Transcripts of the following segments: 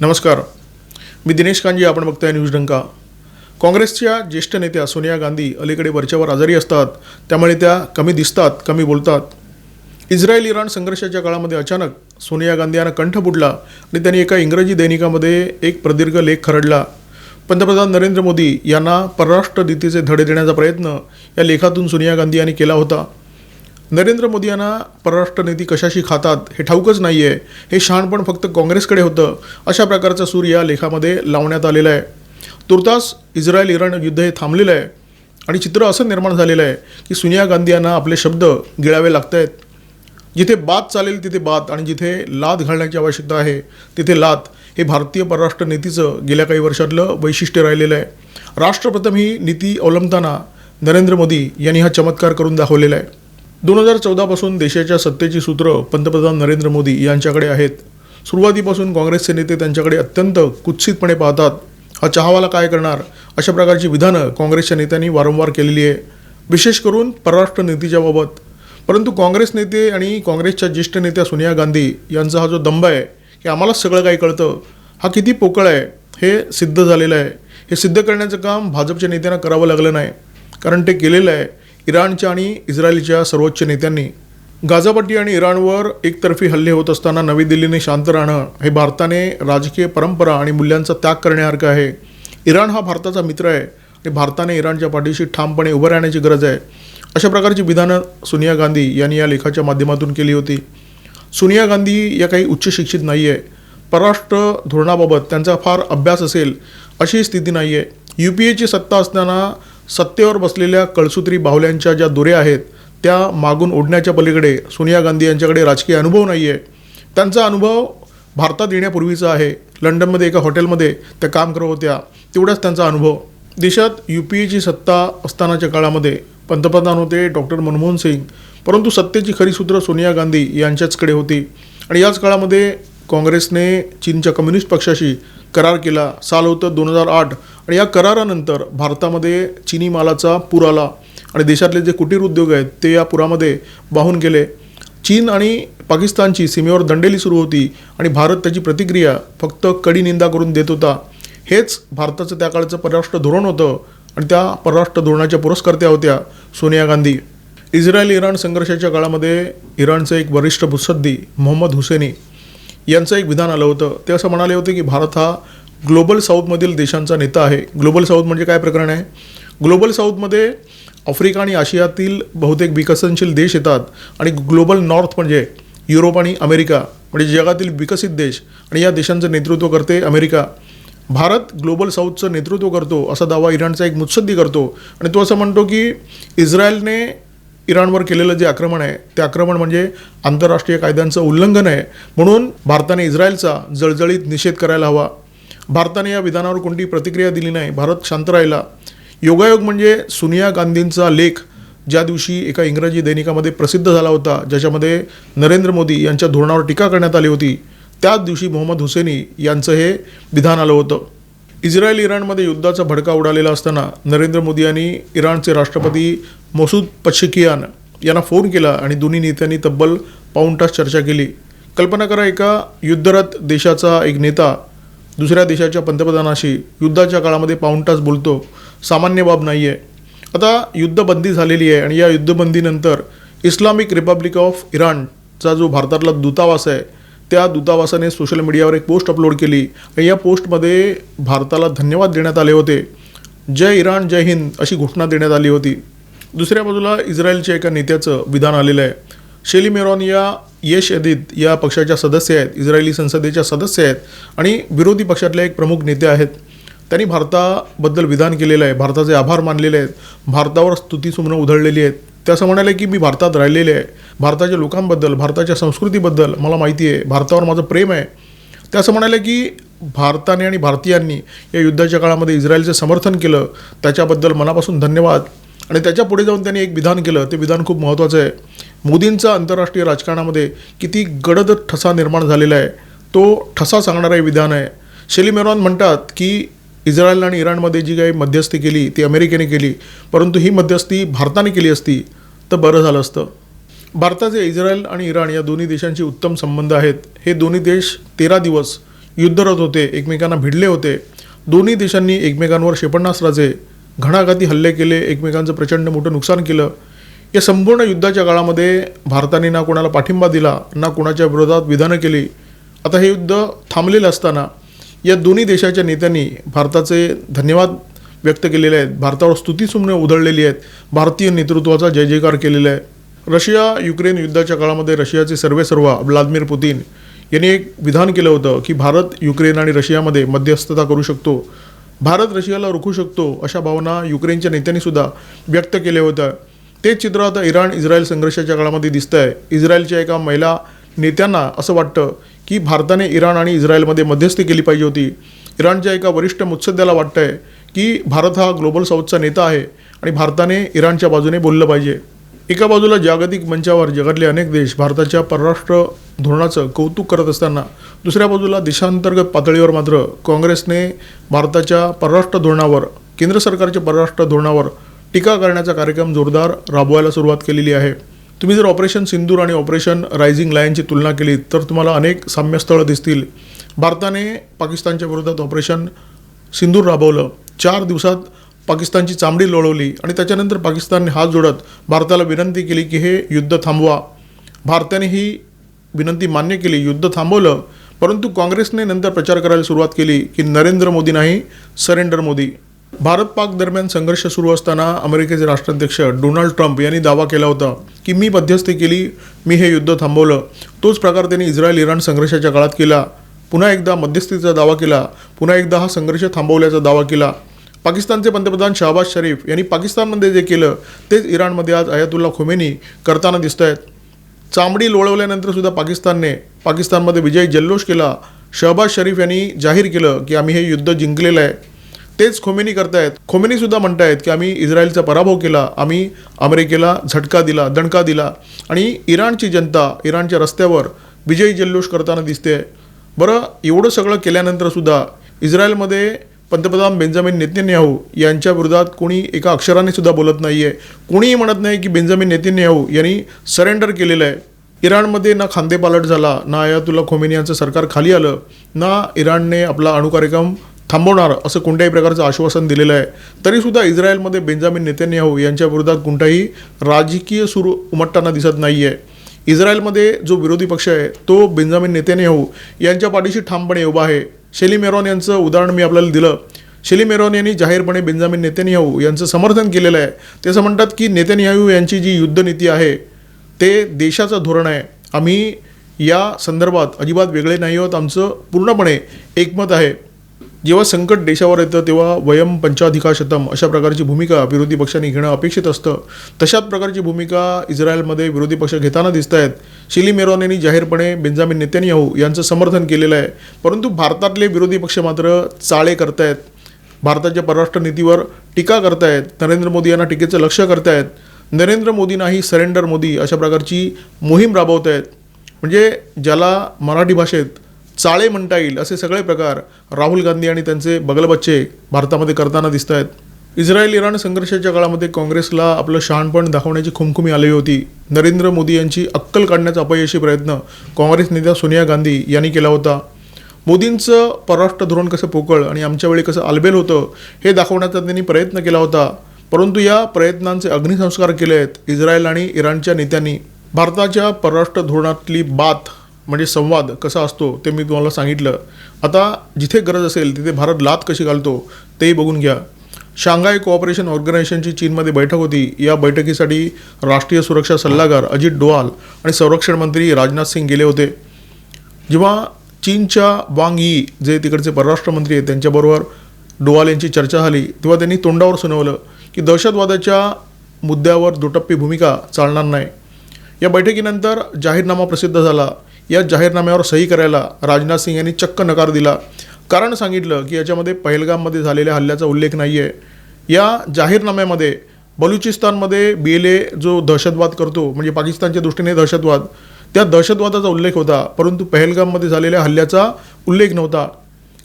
नमस्कार. मी दिनेश कांजी आपण बघताय न्यूज डंका. काँग्रेसच्या ज्येष्ठ नेत्या सोनिया गांधी अलीकडे वरच्यावर आजारी असतात. त्यामुळे त्या कमी दिसतात कमी बोलतात. इस्रायल इराण संघर्षाच्या काळामध्ये अचानक सोनिया गांधी यांना कंठ बुडला आणि त्यांनी एका इंग्रजी दैनिकामध्ये एक प्रदीर्घ लेख खरडला. पंतप्रधान नरेंद्र मोदी यांना परराष्ट्र नीतीचे धडे देण्याचा प्रयत्न या लेखातून सोनिया गांधी यांनी केला होता. नरेंद्र मोदी यांना परराष्ट्र नीती कशाशी खातात हे ठाऊकच नाही आहे हे शहाणपण फक्त काँग्रेसकडे होतं. अशा प्रकारचा सूर या लेखामध्ये लावण्यात आलेला आहे. तुर्तास इस्रायल इराण युद्ध हे थांबलेलं आहे. आणि चित्र असं निर्माण झालेलं आहे की सोनिया गांधी यांना आपले शब्द गिळावे लागत आहेत जिथे बात चालेल तिथे बात आणि जिथे लाद घालण्याची आवश्यकता आहे तिथे लाद हे भारतीय परराष्ट्र नीतीचं गेल्या काही वर्षातलं वैशिष्ट्य राहिलेलं आहे. राष्ट्रप्रथम ही नीती अवलंबताना नरेंद्र मोदी यांनी हा चमत्कार करून दाखवलेला आहे. दोन हजार चौदापासून देशाच्या सत्तेची सूत्रं पंतप्रधान नरेंद्र मोदी यांच्याकडे आहेत. सुरुवातीपासून काँग्रेसचे नेते त्यांच्याकडे अत्यंत कुत्सितपणे पाहतात. हा चहावाला काय करणार? अशा प्रकारची विधानं काँग्रेसच्या नेत्यांनी वारंवार केलेली आहे. विशेष करून परराष्ट्र नीतीच्या बाबत. परंतु काँग्रेस नेते आणि काँग्रेसच्या ज्येष्ठ नेत्या सोनिया गांधी यांचा हा जो दंभ आहे की आम्हालाच सगळं काही कळतं. हा किती पोकळ आहे हे सिद्ध झालेलं आहे. हे सिद्ध करण्याचं काम भाजपच्या नेत्यांना करावं लागलं नाही. कारण ते केलेलं आहे. इराणच्या आणि इस्रायलच्या सर्वोच्च नेत्यांनी गाझापट्टी आणि इराणवर एकतर्फी हल्ले होत असताना नवी दिल्लीने शांत राहणं हे भारताने राजकीय परंपरा आणि मूल्यांचा त्याग करण्यासारखं आहे. इराण हा भारताचा मित्र आहे आणि भारताने इराणच्या पाठीशी ठामपणे उभं राहण्याची गरज आहे. अशा प्रकारची विधानं सोनिया गांधी यांनी या लेखाच्या माध्यमातून केली होती. सोनिया गांधी या काही उच्च शिक्षित नाही आहे परराष्ट्र धोरणाबाबत त्यांचा फार अभ्यास असेल अशी स्थिती नाही आहे यू पी एची सत्ता असताना सत्तेवर बसलेल्या कळसूत्री बाहुल्यांच्या ज्या दोऱ्या आहेत त्या मागून ओढण्याच्या पलीकडे सोनिया गांधी यांच्याकडे राजकीय अनुभव नाही आहे त्यांचा अनुभव भारतात येण्यापूर्वीचा आहे. लंडनमध्ये एका हॉटेलमध्ये त्या काम करत होत्या. तेवढाच त्यांचा अनुभव. देशात यू पी एची सत्ता असतानाच्या काळामध्ये पंतप्रधान होते डॉक्टर मनमोहन सिंग. परंतु सत्तेची खरी सूत्र सोनिया गांधी यांच्याचकडे होती. आणि याच काळामध्ये काँग्रेसने चीनच्या कम्युनिस्ट पक्षाशी करार केला. साल होतं दोन हजार आठ. आणि या करारानंतर भारतामध्ये चिनी मालाचा पूर आला आणि देशातले जे कुटीर उद्योग आहेत ते या पुरामध्ये वाहून गेले. चीन आणि पाकिस्तानची सीमेवर दंडेली सुरू होती आणि भारत त्याची प्रतिक्रिया फक्त कडी निंदा करून देत होता. हेच भारताचं त्या काळचं परराष्ट्र धोरण होतं आणि त्या परराष्ट्र धोरणाच्या पुरस्कर्त्या होत्या सोनिया गांधी. इस्रायल इराण संघर्षाच्या काळामध्ये इराणचे एक वरिष्ठ मुत्सद्दी मोहम्मद हुसेनी. यांचं एक विधान आलं होतं. ते असं म्हणाले होते की भारत हा ग्लोबल साऊथमधील देशांचा नेता आहे. ग्लोबल साऊथ म्हणजे काय प्रकरण आहे? ग्लोबल साऊथमध्ये आफ्रिका आणि आशियातील बहुतेक विकसनशील देश येतात आणि ग्लोबल नॉर्थ म्हणजे युरोप आणि अमेरिका म्हणजे जगातील विकसित देश आणि या देशांचं नेतृत्व करते अमेरिका. भारत ग्लोबल साऊथचं नेतृत्व करतो असा दावा इराणचा एक मुत्सद्दी करतो. आणि तो असं म्हणतो की इस्रायलने इराणवर केलेलं जे आक्रमण आहे ते आक्रमण म्हणजे आंतरराष्ट्रीय कायद्यांचं उल्लंघन आहे. म्हणून भारताने इस्रायलचा जळजळीत निषेध करायला हवा. भारताने या विधानावर कोणती प्रतिक्रिया दिली नाही. भारत शांत राहिला. योगायोग म्हणजे सोनिया गांधींचा लेख ज्या दिवशी एका इंग्रजी दैनिकामध्ये प्रसिद्ध झाला होता ज्याच्यामध्ये नरेंद्र मोदी यांच्या धोरणावर टीका करण्यात आली होती त्याच दिवशी मोहम्मद हुसेनी यांचं हे विधान आलं होतं. इस्रायल इराणमध्ये युद्धाचा भडका उडालेला असताना नरेंद्र मोदी यांनी इराणचे राष्ट्रपती मसूद पशिकियान यांना फोन केला आणि दोन्ही नेत्यांनी तब्बल पाऊण तास चर्चा केली. कल्पना करा एका युद्धरत देशाचा एक नेता दुसऱ्या देशाच्या पंतप्रधानाशी युद्धाच्या काळामध्ये पाऊण तास बोलतो सामान्य बाब नाही आहे आता युद्धबंदी झालेली आहे आणि या युद्धबंदीनंतर इस्लामिक रिपब्लिक ऑफ इराणचा जो भारतातला दूतावास आहे त्या दूतावासाने सोशल मीडियावर एक पोस्ट अपलोड केली. आणि या पोस्टमध्ये भारताला धन्यवाद देण्यात आले होते. जय इराण जय हिंद अशी घोषणा देण्यात आली होती. दुसऱ्या बाजूला इस्रायलच्या एका नेत्याचं विधान आलेलं आहे. शेली मेरॉन या येश यदीद या पक्षाच्या सदस्य आहेत इस्रायली संसदेच्या सदस्य आहेत आणि विरोधी पक्षातल्या एक प्रमुख नेते आहेत. त्यांनी भारताबद्दल विधान केलेलं आहे. भारताचे आभार मानलेले आहेत. भारतावर स्तुतीसुमनं उधळलेली आहेत. त्या असं म्हणाले की मी भारतात राहिलेले आहे. भारताच्या लोकांबद्दल भारताच्या संस्कृतीबद्दल मला माहिती आहे. भारतावर माझं प्रेम आहे. त्या असं म्हणाले की भारताने आणि भारतीयांनी या युद्धाच्या काळामध्ये इस्रायलचं समर्थन केलं. त्याच्याबद्दल मनापासून धन्यवाद. आणि त्याच्या पुढे जाऊन त्यांनी एक विधान केलं. ते विधान खूप महत्त्वाचं आहे. मोदींचा आंतरराष्ट्रीय राजकारणामध्ये किती गडद ठसा निर्माण झालेला आहे. तो ठसा सांगणारं विधान आहे. शेली मेरॉन म्हणतात की इस्रायल आणि इराणमध्ये जी काही मध्यस्थी केली ती अमेरिकेने केली परंतु ही मध्यस्थी भारताने केली असती तर बरं झालं असतं. भारताचे इस्रायल आणि इराण या दोन्ही देशांचे उत्तम संबंध आहेत. हे दोन्ही देश तेरा दिवस युद्धरत होते एकमेकांना भिडले होते. दोन्ही देशांनी एकमेकांवर क्षेपणास्त्राचे घणाघाती हल्ले केले एकमेकांचं प्रचंड मोठं नुकसान केलं. या संपूर्ण युद्धाच्या काळामध्ये भारताने ना कोणाला पाठिंबा दिला ना कोणाच्या विरोधात विधानं केली. आता हे युद्ध थांबलेलं असताना या दोन्ही देशाच्या नेत्यांनी भारताचे धन्यवाद व्यक्त केलेले आहेत. भारतावर स्तुतीसुमने उधळलेली आहेत. भारतीय नेतृत्वाचा जय जयकार केलेला आहे. रशिया युक्रेन युद्धाच्या काळामध्ये रशियाचे सर्वेसर्वा व्लादिमीर पुतीन यांनी एक विधान केलं होतं की भारत युक्रेन आणि रशियामध्ये मध्यस्थता करू शकतो. भारत रशियाला रोखू शकतो अशा भावना युक्रेनच्या नेत्यांनी सुद्धा व्यक्त केल्या होत्या. तेच चित्र आता इराण इस्रायल संघर्षाच्या काळामध्ये दिसतं आहे इस्रायलच्या एका महिला नेत्यांना असं वाटतं की भारताने इराण आणि इस्रायलमध्ये मध्यस्थी केली पाहिजे होती. इराणच्या एका वरिष्ठ मुत्सद्याला वाटतं आहे की भारत हा ग्लोबल साऊथचा नेता आहे आणि भारताने इराणच्या बाजूने बोललं पाहिजे. एका बाजूला जागतिक मंचावर जगातले अनेक देश भारताच्या परराष्ट्र धोरणाचं कौतुक करत असताना दुसऱ्या बाजूला देशांतर्गत पातळीवर मात्र काँग्रेसने भारताच्या परराष्ट्र धोरणावर केंद्र सरकारच्या परराष्ट्र धोरणावर टीका करण्याचा कार्यक्रम जोरदार राबवायला सुरुवात केलेली आहे. तुम्ही जर ऑपरेशन सिंदूर आणि ऑपरेशन रायझिंग लायनची तुलना केली तर तुम्हाला अनेक साम्यस्थळं दिसतील. भारताने पाकिस्तानच्या विरोधात ऑपरेशन सिंदूर राबवलं. चार दिवसात पाकिस्तानची चामडी लोळवली आणि त्याच्यानंतर पाकिस्तानने हात जोडत भारताला विनंती केली की हे युद्ध थांबवा. भारताने ही विनंती मान्य केली युद्ध थांबवलं. परंतु काँग्रेसने नंतर प्रचार करायला सुरुवात केली की नरेंद्र मोदी नाही सरेंडर मोदी. भारत पाक दरम्यान संघर्ष सुरू असताना अमेरिकेचे राष्ट्राध्यक्ष डोनाल्ड ट्रम्प यांनी दावा केला होता की मी मध्यस्थी केली मी हे युद्ध थांबवलं. तोच प्रकार त्यांनी इस्रायल इराण संघर्षाच्या काळात केला. पुन्हा एकदा मध्यस्थीचा दावा केला. पुन्हा एकदा हा संघर्ष थांबवल्याचा दावा केला. पाकिस्तानचे पंतप्रधान शहबाज शरीफ यांनी पाकिस्तानमध्ये जे केलं तेच इराणमध्ये आज अयातुल्ला खोमेनी करताना दिसत आहेत चामडी लोळवल्यानंतरसुद्धा पाकिस्तानने पाकिस्तानमध्ये विजयी जल्लोष केला. शहबाज शरीफ यांनी जाहीर केलं की आम्ही हे युद्ध जिंकलेलं आहे. तेच खोमेनी करतायत. खोमेनी सुद्धा म्हणतायत की आम्ही इस्रायलचा पराभव केला आम्ही अमेरिकेला झटका दिला दणका दिला. आणि इराणची जनता इराणच्या रस्त्यावर विजयी जल्लोष करताना दिसते. बरं एवढं सगळं केल्यानंतर सुद्धा इस्रायलमध्ये पंतप्रधान बेंजामिन नेतन्याहू यांच्या विरोधात कोणी एका अक्षराने सुद्धा बोलत नाही आहे कोणीही म्हणत नाही की बेंजामिन नेतन्याहू यांनी सरेंडर केलेलं आहे इराणमध्ये ना खांदेपालट झाला ना अयातुल्ला खोमेनी यांचं सरकार खाली आलं ना इराणने आपला अणुकार्यक्रम थांबवणार असं कोणत्याही प्रकारचं आश्वासन दिलेलं आहे. तरीसुद्धा इस्रायलमध्ये बेंजामिन नेतन्याहू यांच्या विरोधात कोणताही राजकीय सुरू उमटताना दिसत नाही आहे इस्रायलमध्ये जो विरोधी पक्ष आहे तो बेंजामिन नेतन्याहू यांच्या पाठीशी ठामपणे उभा आहे. शेली मेरॉन यांचं उदाहरण मी आपल्याला दिलं. शेली मेरॉन यांनी जाहीरपणे बेंजामिन नेतन्याहू यांचं समर्थन केलेलं आहे. ते असं म्हणतात की नेतन्याहू यांची जी युद्धनीती आहे ते देशाचं धोरण आहे. आम्ही या संदर्भात अजिबात वेगळे नाही आहोत. आमचं पूर्णपणे एकमत आहे. जेव्हा संकट देशावर येतं तेव्हा वयम पंचाधिकाशतम अशा प्रकारची भूमिका विरोधी पक्षांनी घेणं अपेक्षित असतं. तशाच प्रकारची भूमिका इस्रायलमध्ये विरोधी पक्ष घेताना दिसत आहेत शिली मेरॉन यांनी जाहीरपणे बेंजामिन नेतन्याहू यांचं समर्थन केलेलं आहे. परंतु भारतातले विरोधी पक्ष मात्र चाळे करतायत. भारताच्या परराष्ट्र नीतीवर टीका करतायत. नरेंद्र मोदी यांना टीकेचं लक्ष करतायत. नरेंद्र मोदी नाही सरेंडर मोदी अशा प्रकारची मोहीम राबवत आहेत म्हणजे ज्याला मराठी भाषेत चाळे म्हणता येईल असे सगळे प्रकार राहुल गांधी आणि त्यांचे बगलबच्चे भारतामध्ये करताना दिसत आहेत इस्रायल इराण संघर्षाच्या काळामध्ये काँग्रेसला आपलं शहाणपण दाखवण्याची खुमखुमी आली होती. नरेंद्र मोदी यांची अक्कल काढण्याचा अपयशी प्रयत्न काँग्रेस नेत्या सोनिया गांधी यांनी केला होता. मोदींचं परराष्ट्र धोरण कसं पोकळ आणि आमच्या वेळी कसं आलबेल होतं हे दाखवण्याचा त्यांनी प्रयत्न केला होता. परंतु या प्रयत्नांचे अग्निसंस्कार केले आहेत इस्रायल आणि इराणच्या नेत्यांनी. भारताच्या परराष्ट्र धोरणातली बात म्हणजे संवाद कसा असतो ते मी तुम्हाला सांगितलं. आता जिथे गरज असेल तिथे भारत लात कशी घालतो तेही बघून घ्या. शांघाय कोऑपरेशन ऑर्गनायझेशनची चीनमध्ये बैठक होती. या बैठकीसाठी राष्ट्रीय सुरक्षा सल्लागार अजित डोवाल आणि संरक्षण मंत्री राजनाथ सिंग गेले होते. जेव्हा चीनच्या वांग यी जे तिकडचे परराष्ट्र मंत्री आहेत त्यांच्याबरोबर डोवाल यांची चर्चा झाली तेव्हा त्यांनी तोंडावर सुनावलं की दहशतवादाच्या मुद्द्यावर दुटप्पी भूमिका चालणार नाही. या बैठकीनंतर जाहीरनामा प्रसिद्ध झाला. या जाहीरनाम्यावर सही करायला राजनाथ सिंग यांनी चक्क नकार दिला. कारण सांगितलं की याच्यामध्ये पहलगाममध्ये झालेल्या हल्ल्याचा उल्लेख नाही आहे या जाहीरनाम्यामध्ये बलुचिस्तानमध्ये बी एल ए जो दहशतवाद करतो म्हणजे पाकिस्तानच्या दृष्टीने दहशतवाद त्या दहशतवादाचा उल्लेख होता परंतु पहलगाममध्ये झालेल्या हल्ल्याचा उल्लेख नव्हता.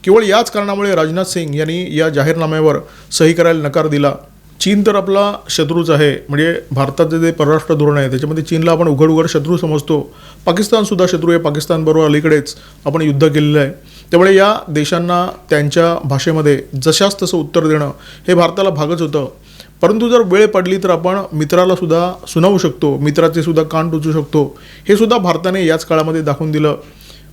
केवळ याच कारणामुळे राजनाथ सिंग यांनी या जाहीरनाम्यावर सही करायला नकार दिला. चीन तर आपला शत्रूच आहे. म्हणजे भारताचं जे परराष्ट्र धोरण आहे त्याच्यामध्ये चीनला आपण उघड उघड शत्रू समजतो. पाकिस्तानसुद्धा शत्रू आहे पाकिस्तानबरोबर अलीकडेच आपण युद्ध केलेलं आहे. त्यामुळे या देशांना त्यांच्या भाषेमध्ये जशास तसं उत्तर देणं हे भारताला भागच होतं. परंतु जर वेळ पडली तर आपण मित्राला सुद्धा सुनावू शकतो. मित्राचे सुद्धा कान टोचू शकतो. हे सुद्धा भारताने याच काळामध्ये दाखवून दिलं.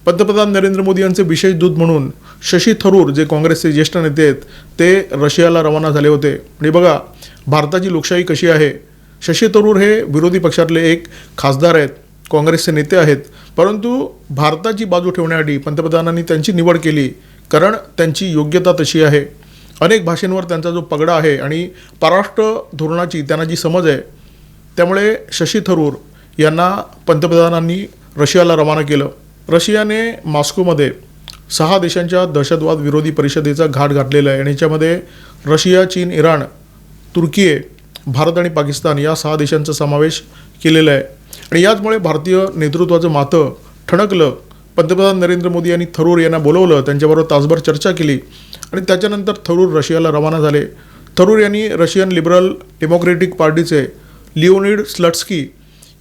पंतप्रधान नरेंद्र मोदी यांचे विशेष दूत म्हणून शशी थरूर जे काँग्रेसचे ज्येष्ठ नेते आहेत ते रशियाला रवाना झाले होते. आणि बघा भारताची लोकशाही कशी आहे? शशी थरूर हे विरोधी पक्षातले एक खासदार आहेत काँग्रेसचे नेते आहेत. परंतु भारताची बाजू ठेवण्यासाठी पंतप्रधानांनी त्यांची निवड केली कारण त्यांची योग्यता तशी आहे. अनेक भाषेंवर त्यांचा जो पगडा आहे आणि परराष्ट्र धोरणाची त्यांना जी समज आहे त्यामुळे शशी थरूर यांना पंतप्रधानांनी रशियाला रवाना केलं. रशियाने मॉस्कोमध्ये सहा देशांच्या दहशतवाद विरोधी परिषदेचा घाट घातलेला आहे आणि याच्यामध्ये रशिया चीन इराण तुर्की आहे भारत आणि पाकिस्तान या सहा देशांचा समावेश केलेला आहे. आणि याचमुळे भारतीय नेतृत्वाचं मातं ठणकलं. पंतप्रधान नरेंद्र मोदी यांनी थरूर यांना बोलवलं. त्यांच्याबरोबर तासभर चर्चा केली. आणि त्याच्यानंतर थरूर रशियाला रवाना झाले. थरूर यांनी रशियन लिबरल डेमोक्रेटिक पार्टीचे लिओनिड स्लट्स्की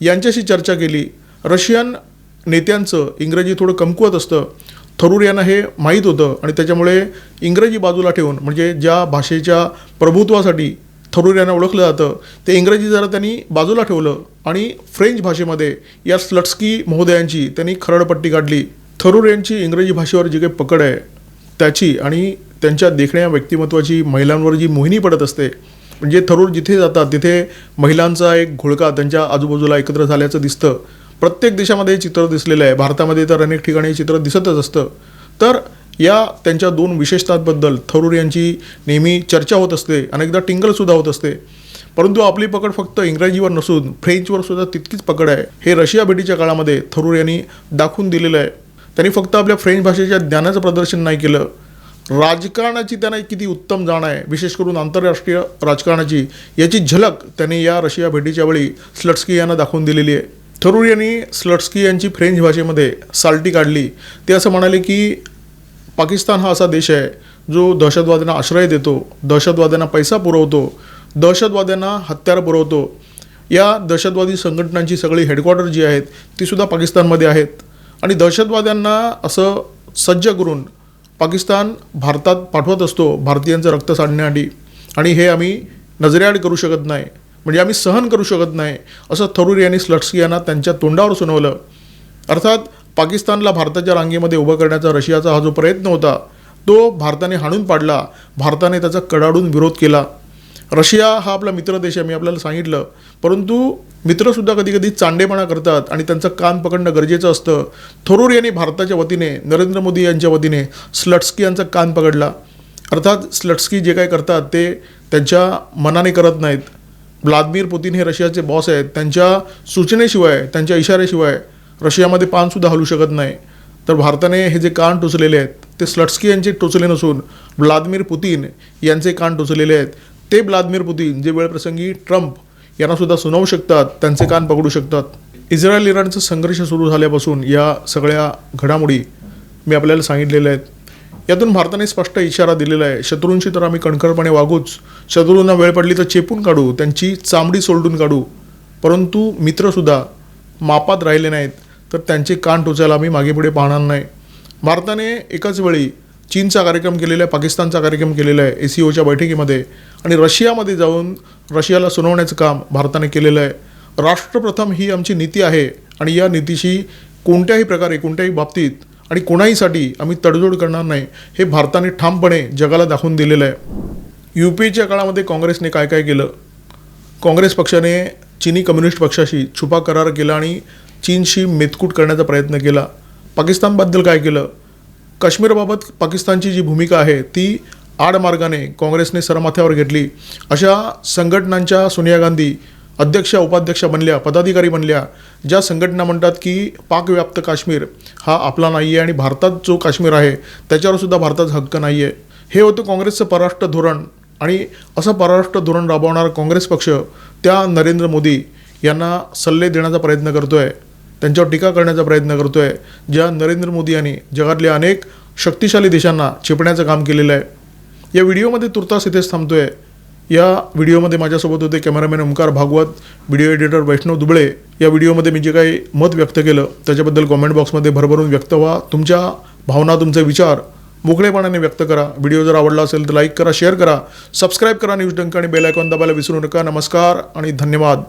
यांच्याशी चर्चा केली. रशियन नेत्यांचं इंग्रजी थोडं कमकुवत असतं. थरूर यांना हे माहीत होतं. आणि त्याच्यामुळे इंग्रजी बाजूला ठेवून म्हणजे ज्या भाषेच्या प्रभुत्वासाठी थरूर यांना ओळखलं जातं. ते इंग्रजी जरा त्यांनी बाजूला ठेवलं आणि फ्रेंच भाषेमध्ये या स्लट्स्की महोदयांची त्यांनी खरडपट्टी काढली. थरूर यांची इंग्रजी भाषेवर जी काही पकड आहे त्याची आणि त्यांच्या देखण्या व्यक्तिमत्वाची महिलांवर जी मोहिनी पडत असते म्हणजे थरूर जिथे जातात तिथे महिलांचा एक घोळका त्यांच्या आजूबाजूला एकत्र झाल्याचं दिसतं. प्रत्येक देशामध्ये चित्र दिसलेलं आहे. भारतामध्ये तर अनेक ठिकाणी चित्र दिसतच असतं. तर या त्यांच्या दोन विशेषतांबद्दल थरूर यांची नेहमी चर्चा होत असते अनेकदा टिंगलसुद्धा होत असते. परंतु आपली पकड फक्त इंग्रजीवर नसून फ्रेंचवर सुद्धा तितकीच पकड आहे. हे रशिया भेटीच्या काळामध्ये थरूर यांनी दाखवून दिलेलं आहे. त्यांनी फक्त आपल्या फ्रेंच भाषेच्या ज्ञानाचं प्रदर्शन नाही केलं. राजकारणाची त्यांना किती उत्तम जाण आहे विशेष करून आंतरराष्ट्रीय राजकारणाची याची झलक त्यांनी या रशिया भेटीच्या वेळी स्लट्स्की यांना दाखवून दिलेली आहे. थरूर यांनी स्लट्स्की यांची फ्रेंच भाषेमध्ये साल्टी काढली. ते असं म्हणाले की पाकिस्तान हा असा देश आहे जो दहशतवाद्यांना आश्रय देतो दहशतवाद्यांना पैसा पुरवतो दहशतवाद्यांना हत्यार पुरवतो. या दहशतवादी संघटनांची सगळी हेडक्वार्टर जी आहेत ती सुद्धा पाकिस्तानमध्ये आहेत. आणि दहशतवाद्यांना असं सज्ज करून पाकिस्तान भारतात पाठवत असतो भारतीयांचं रक्त साडण्यासाठी. आणि हे आम्ही नजरेआड करू शकत नाही म्हणजे आम्ही सहन करू शकत नाही असं थरूर यांनी स्लट्स्की यांना त्यांच्या तोंडावर सुनावलं. अर्थात पाकिस्तानला भारताच्या रांगेमध्ये उभं करण्याचा रशियाचा हा जो प्रयत्न होता तो भारताने हाणून पाडला. भारताने त्याचा कडाडून विरोध केला. रशिया हा आपला मित्र देश आहे मी आपल्याला सांगितलं. परंतु मित्रसुद्धा कधी कधी चांडेपणा करतात आणि त्यांचं कान पकडणं गरजेचं असतं. थरूर यांनी भारताच्या वतीने नरेंद्र मोदी यांच्या वतीने स्लट्स्की यांचा कान पकडला. अर्थात स्लट्स्की जे काय करतात ते त्यांच्या मनाने करत नाहीत. व्लादिमीर पुतीन हे रशियाचे बॉस आहेत. त्यांच्या सूचनेशिवाय त्यांच्या इशाऱ्याशिवाय रशियामध्ये पानसुद्धा हलू शकत नाही. तर भारताने हे जे कान टोचलेले आहेत ते स्लट्स्की यांचे टोचले नसून व्लादिमीर पुतीन यांचे कान टोचलेले आहेत. ते व्लादिमीर पुतीन जे वेळप्रसंगी ट्रम्प यांनासुद्धा सुनावू शकतात त्यांचे कान पकडू शकतात. इस्रायल इराणचा संघर्ष सुरू झाल्यापासून या सगळ्या घडामोडी मी आपल्याला सांगितलेल्या आहेत. यातून भारताने स्पष्ट इशारा दिलेला आहे. शत्रूंशी तर आम्ही कणखरपणे वागूच. शत्रूंना वेळ पडली तर चेपून काढू त्यांची चामडी सोलडून काढू. परंतु मित्रसुद्धा मापात राहिले नाहीत. तर त्यांचे कान टोचायला आम्ही मागे पुढे पाहणार नाही. भारताने एकाच वेळी चीनचा कार्यक्रम केलेला आहे पाकिस्तानचा कार्यक्रम केलेला आहे ए सी ओच्या बैठकीमध्ये आणि रशियामध्ये जाऊन रशियाला सुनावण्याचं काम भारताने केलेलं आहे. राष्ट्रप्रथम ही आमची नीती आहे आणि या नीतीशी कोणत्याही प्रकारे कोणत्याही बाबतीत आणि कोणाहीसाठी आम्ही तडजोड करणार नाही हे भारताने ठामपणे जगाला दाखवून दिलेलं आहे. यू पी एच्या काळामध्ये काँग्रेसने काय काय केलं? काँग्रेस पक्षाने चीनी कम्युनिस्ट पक्षाशी छुपा करार केला आणि चीनशी मेतकूट करण्याचा प्रयत्न केला. पाकिस्तानबद्दल काय केलं? काश्मीरबाबत पाकिस्तानची जी भूमिका आहे ती आडमार्गाने काँग्रेसने सरमाथ्यावर घेतली. अशा संघटनांच्या सोनिया गांधी अध्यक्षा उपाध्यक्षा बनल्या पदाधिकारी बनल्या ज्या संघटना म्हणतात की पाकव्याप्त काश्मीर हा आपला नाही आहे आणि भारतात जो काश्मीर आहे त्याच्यावर सुद्धा भारताचा हक्क नाही आहे हे होतं काँग्रेसचं परराष्ट्र धोरण आणि असं परराष्ट्र धोरण राबवणारा काँग्रेस पक्ष त्या नरेंद्र मोदी यांना सल्ले देण्याचा प्रयत्न करतो आहे त्यांच्यावर टीका करण्याचा प्रयत्न करतो आहे ज्या नरेंद्र मोदी यांनी जगातल्या अनेक शक्तिशाली देशांना चिपण्याचं काम केलेलं आहे. या व्हिडिओमध्ये तुर्तास इथेच थांबतो आहे या व्हिडिओमध्ये माझ्यासोबत होते cameraman Omkar Bhagwat video editor Vaishnav Duble. या व्हिडिओमध्ये मी जे काही मत व्यक्त केलं त्याच्याबद्दल कॉमेंट बॉक्समध्ये भरभरून व्यक्त व्हा. तुमच्या भावना तुमचे विचार मोकळेपणाने व्यक्त करा. व्हिडिओ जर आवडला असेल तर लाईक करा शेअर करा. सबस्क्राईब करा न्यूज डंक आणि बेल आयकॉन दाबायला विसरू नका. नमस्कार आणि धन्यवाद.